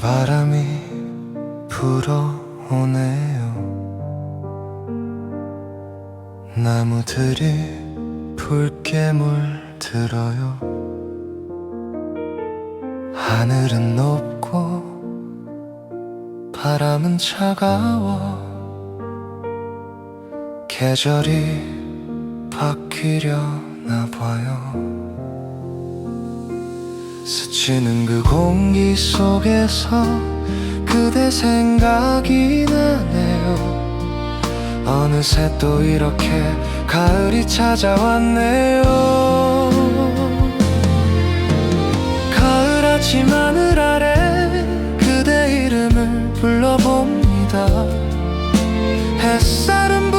바람이 불어오네요. 나무들이 붉게 물들어요. 하늘은 높고 바람은 차가워. 계절이 바뀌려나 봐요 스치는 그 공기 속에서 그대 생각이 나네요. 어느새 또 이렇게 가을이 찾아왔네요. 가을 아침 하늘 아래 그대 이름을 불러봅니다. 햇살은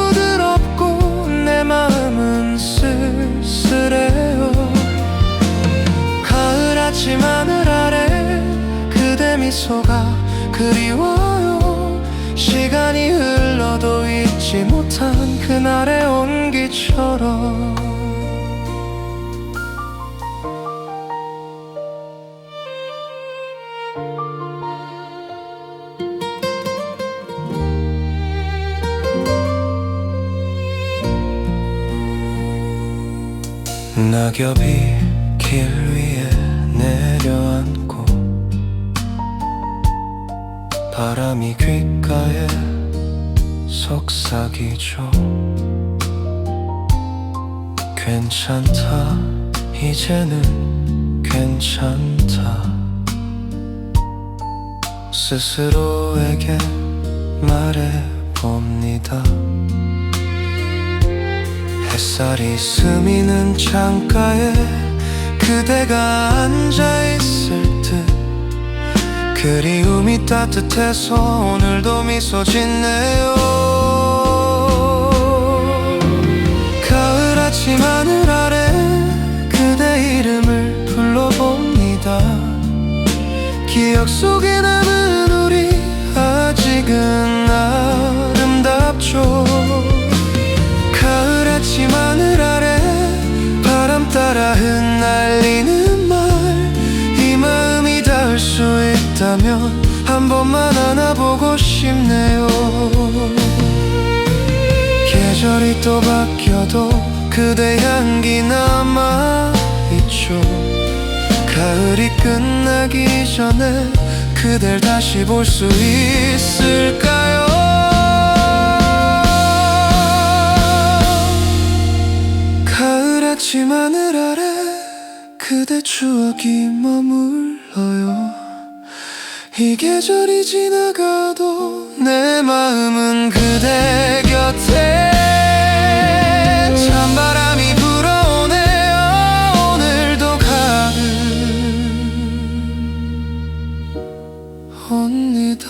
아침 하늘 아래 그대 미소가 그리워요. 시간이 흘러도 잊지 못한 그날의 온기처럼. 낙엽이 길 위 바람이 귓가에 속삭이죠. 괜찮다. 이제는 괜찮다. 스스로에게 말해봅니다. 햇살이 스미는 창가에 그대가 듯 그리움이 따뜻해서 오늘도 미소 짓네요. 가을 아침 하늘 아래 그대 이름을 불러봅니다. 기억 속에 있다면 한 번만 안아보고 싶네요. 계절이 또 바뀌어도 그대 향기 남아있죠. 가을이 끝나기 전에 그댈 다시 볼 수 있을까요? 가을 아침 하늘 아래 그대 추억이 머물러요 이 계절이 지나가도 내 마음은 그대 곁에. 찬바람이 불어오네요 오늘도 가을. 옵니다